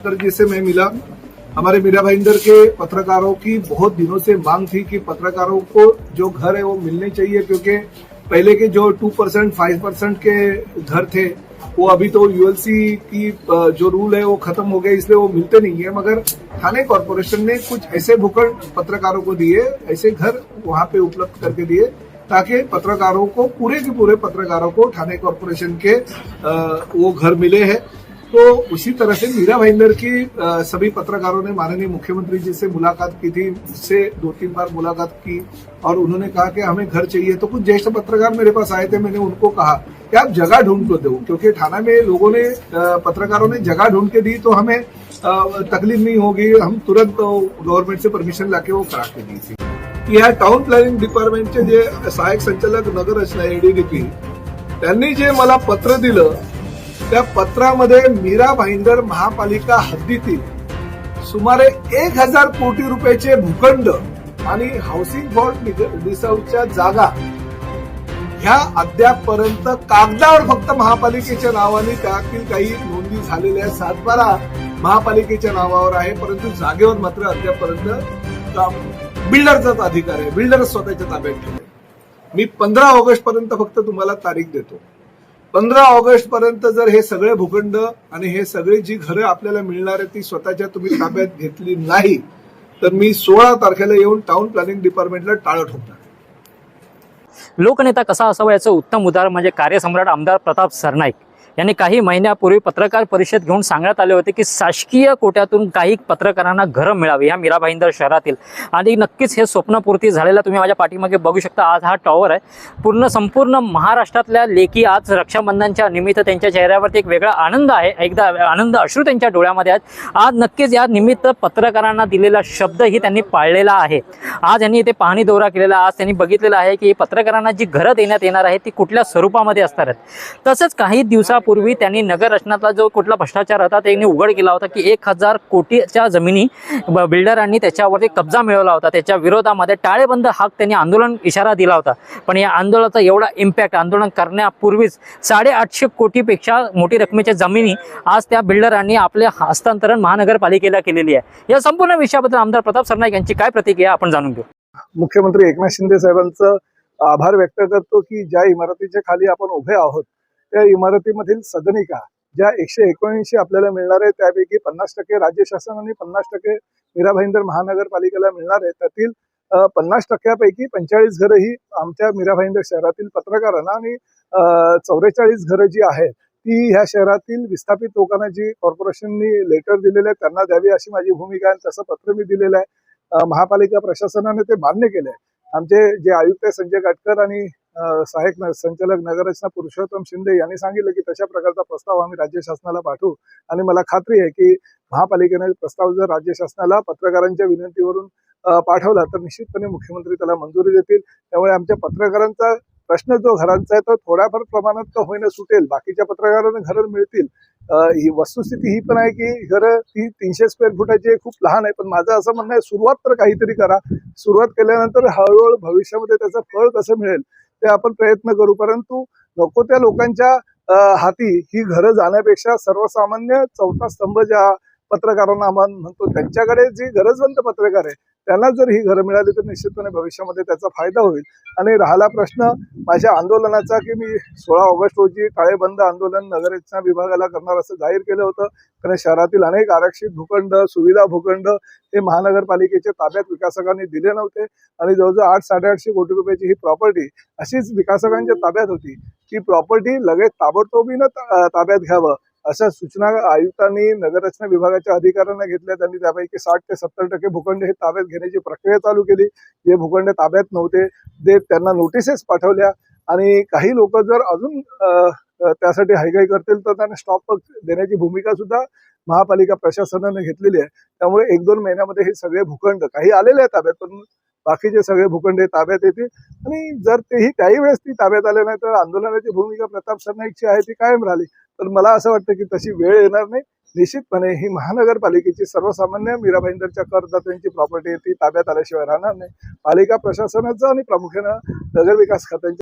तर जिससे मैं मिला। हमारे मीरा भाईंदर के पत्रकारों की बहुत दिनों से मांग थी कि पत्रकारों को जो घर है वो मिलने चाहिए, क्योंकि पहले के जो टू परसेंट फाइव परसेंट के घर थे, वो अभी तो यूएलसी की जो रूल है वो खत्म हो गया, इसलिए वो मिलते नहीं है। मगर थाने कॉरपोरेशन ने कुछ ऐसे भूखंड पत्रकारों को दिए, ऐसे घर वहाँ पे उपलब्ध करके दिए, ताकि पत्रकारों को, पूरे के पूरे पत्रकारों को थाने कॉरपोरेशन के वो घर मिले हैं। तो उसी तरह से मीरा भाईंदर की सभी पत्रकारों ने माननीय मुख्यमंत्री जी से मुलाकात की थी मुझसे दो तीन बार मुलाकात की और उन्होंने कहा कि हमें घर चाहिए। तो कुछ ज्येष्ठ पत्रकार मेरे पास आए थे मैंने उनको कहा कि आप जगह ढूंढ को दो क्योंकि थाना में लोगों ने पत्रकारों ने जगह ढूंढ के दी तो हमें तकलीफ नहीं होगी। हम तुरंत गव्हर्नमेंट से परमिशन लाके वो करा के दी थी। या टाउन प्लॅनिंग डिपार्टमेंटचे जे सहाय्यक संचालक नगर रचना एडीडीपी त्यांनी जे मला पत्र दिलं त्या पत्रामध्ये मीरा भाईंदर महापालिका हद्दीतील सुमारे एक हजार कोटी रुपयाचे भूखंड आणि हाऊसिंग बोर्ड रिसर्वच्या जागा ह्या अद्यापपर्यंत कागदावर फक्त महापालिकेच्या नावाने त्यातील काही नोंदी झालेल्या सातबारा महापालिकेच्या नावावर आहे परंतु जागेवर मात्र अद्यापपर्यंत बिल्डरचाच अधिकार आहे. बिल्डर स्वतःच्या ताब्यात ठेवले मी पंधरा ऑगस्ट पर्यंत फक्त तुम्हाला तारीख देतो. पंधरा ऑगस्ट पर्यंत जर हे सगळे भूखंड आणि हे सगळी जी घरं आपल्याला मिळणार आहे ती स्वतःच्या तुम्ही ताब्यात घेतली नाही तर मी सोळा तारखेला येऊन टाउन प्लॅनिंग डिपार्टमेंटला टाळं ठोकणार. लोकनेता कसा असावा याचं उत्तम उदाहरण म्हणजे कार्यसम्राट आमदार प्रताप सरनाईक. यांनी काही महिन्यापूर्वी पत्रकार परिषद घेऊन सांगण्यात आले होते की शासकीय कोट्यातून काही पत्रकारांना घरं मिळावी ह्या मीरा भाईंदर शहरातील. आणि नक्कीच हे स्वप्नपूर्ती झालेलं तुम्ही माझ्या पाठीमागे बघू शकता. आज हा टॉवर आहे. पूर्ण संपूर्ण महाराष्ट्रातल्या लेखी आज रक्षाबंधनच्या निमित्त त्यांच्या चेहऱ्यावरती एक वेगळा आनंद आहे. एकदा आनंद अश्रू त्यांच्या डोळ्यामध्ये आहेत. आज नक्कीच या निमित्त पत्रकारांना दिलेला शब्दही त्यांनी पाळलेला आहे. आज यांनी इथे पाहणी दौरा केलेला आज त्यांनी बघितलेला आहे की पत्रकारांना जी घरं देण्यात येणार आहे ती कुठल्या स्वरूपामध्ये असणार आहेत. तसंच काही दिवस दिवसापूर्वी त्यांनी नगर रचनातला जो कुठला भ्रष्टाचार होता त्यांनी उघड केला होता की एक हजार कोटीच्या जमिनी बिल्डरांनी त्याच्यावरती कब्जा मिळवला होता. त्याच्या विरोधामध्ये टाळेबंद हाक त्यांनी आंदोलन इशारा दिला होता. पण या आंदोलनाचा एवढा इम्पॅक्ट आंदोलन करण्यापूर्वीच साडेआठशे कोटीपेक्षा मोठी रकमेच्या जमिनी आज त्या बिल्डरांनी आपले हस्तांतरण महानगरपालिकेला केलेली आहे. या संपूर्ण विषयाबद्दल आमदार प्रताप सरनाईक यांची काय प्रतिक्रिया आपण जाणून घेऊ. मुख्यमंत्री एकनाथ शिंदे साहेबांचं आभार व्यक्त करतो की ज्या इमारतीच्या खाली आपण उभे आहोत त्या इमारतीमधील सदनिका ज्या एकशे एकोणऐंशी आपल्याला मिळणार आहे त्यापैकी पन्नास टक्के राज्य शासन आणि पन्नास टक्के मीरा भाईंदर महानगरपालिकेला मिळणार आहे त्यातील पन्नास टक्क्यापैकी पंचेचाळीस घरं ही आमच्या मीरा भाईंदर शहरातील पत्रकारांना आणि चौवेचाळीस घरं जी आहेत ती ह्या शहरातील विस्थापित लोकांना जी कॉर्पोरेशननी लेटर दिलेले आहे त्यांना द्यावी अशी माझी भूमिका आहे आणि तसं पत्र मी दिलेलं आहे. महापालिका प्रशासनाने ते मान्य केलं आहे आमचे जे आयुक्त आहे संजय गाटकर आणि सहाय्यक संचालक नगररचना पुरुषोत्तम शिंदे यांनी सांगितलं की तशा प्रकारचा प्रस्ताव आम्ही राज्य शासनाला पाठवू. आणि मला खात्री आहे की महापालिकेने प्रस्ताव जर राज्य शासनाला पत्रकारांच्या विनंतीवरून पाठवला तर निश्चितपणे मुख्यमंत्री त्याला मंजुरी देतील. त्यामुळे आमच्या पत्रकारांचा प्रश्न जो घरांचा आहे तो थोड्याफार प्रमाणात तर होईना सुटेल? बाकीच्या पत्रकारांना घरं मिळतील. ही वस्तुस्थिती ही पण आहे की घरं ती तीनशे स्क्वेअर फुटाची आहे, खूप लहान आहे. पण माझं असं म्हणणं आहे सुरुवात तर काहीतरी करा. सुरुवात केल्यानंतर हळूहळू भविष्यामध्ये त्याचं फळ कसं मिळेल? ते आपण प्रयत्न करू. परंतु नको त्या लोकांच्या हाती ही घरं जाण्यापेक्षा सर्वसामान्य चौथा स्तंभ ज्या पत्रकारांना आम्हाला म्हणतो त्यांच्याकडे जी गरजवंत पत्रकार आहे त्यांना जर ही घरं मिळाली तर निश्चितपणे भविष्यामध्ये त्याचा फायदा होईल. आणि राहिला प्रश्न माझ्या आंदोलनाचा की मी सोळा ऑगस्ट रोजी टाळेबंद आंदोलन नगररचना विभागाला करणार असं जाहीर केलं होतं. कारण शहरातील अनेक आरक्षित भूखंड सुविधा भूखंड हे महानगरपालिकेच्या ताब्यात विकासकांनी दिले नव्हते. आणि जवळजवळ आठ साडेआठशे कोटी रुपयाची ही प्रॉपर्टी अशीच विकासकांच्या ताब्यात होती. ती प्रॉपर्टी लगेच ताबडतोबीनं ता- ताब्यात घ्यावं. अशा सूचना आयुक्तांनी नगररचना विभागाच्या अधिकाऱ्यांना घेतल्या. त्यांनी त्यापैकी साठ ते सत्तर टक्के भूखंड हे ताब्यात घेण्याची प्रक्रिया चालू केली. जे भूखंड ताब्यात नव्हते. ते त्यांना नोटिसेस पाठवल्या. आणि काही लोक जर अजून त्यासाठी हायगाई करतील तर त्यांना स्टॉप देण्याची भूमिका सुद्धा महापालिका प्रशासनाने घेतलेली आहे. त्यामुळे एक दोन महिन्यामध्ये हे सगळे भूखंड काही आलेले आहेत ताब्यात पण बाकीचे सगळे भूखंड हे ताब्यात येतील. आणि जर तेही त्याही वेळेस ती ताब्यात आले नाही तर आंदोलनाची भूमिका प्रताप सरनाईकची आहे ती कायम राहिली. तर मला असं वाटतं की तशी वेळ येणार नाही. निश्चितपणे ही महानगरपालिकेची सर्वसामान्य मीरा भाईंदरच्या करदात्यांची प्रॉपर्टी ती ताब्यात आल्याशिवाय राहणार नाही. पालिका प्रशासनाचं आणि प्रामुख्यानं नगरविकास खात्यांच्या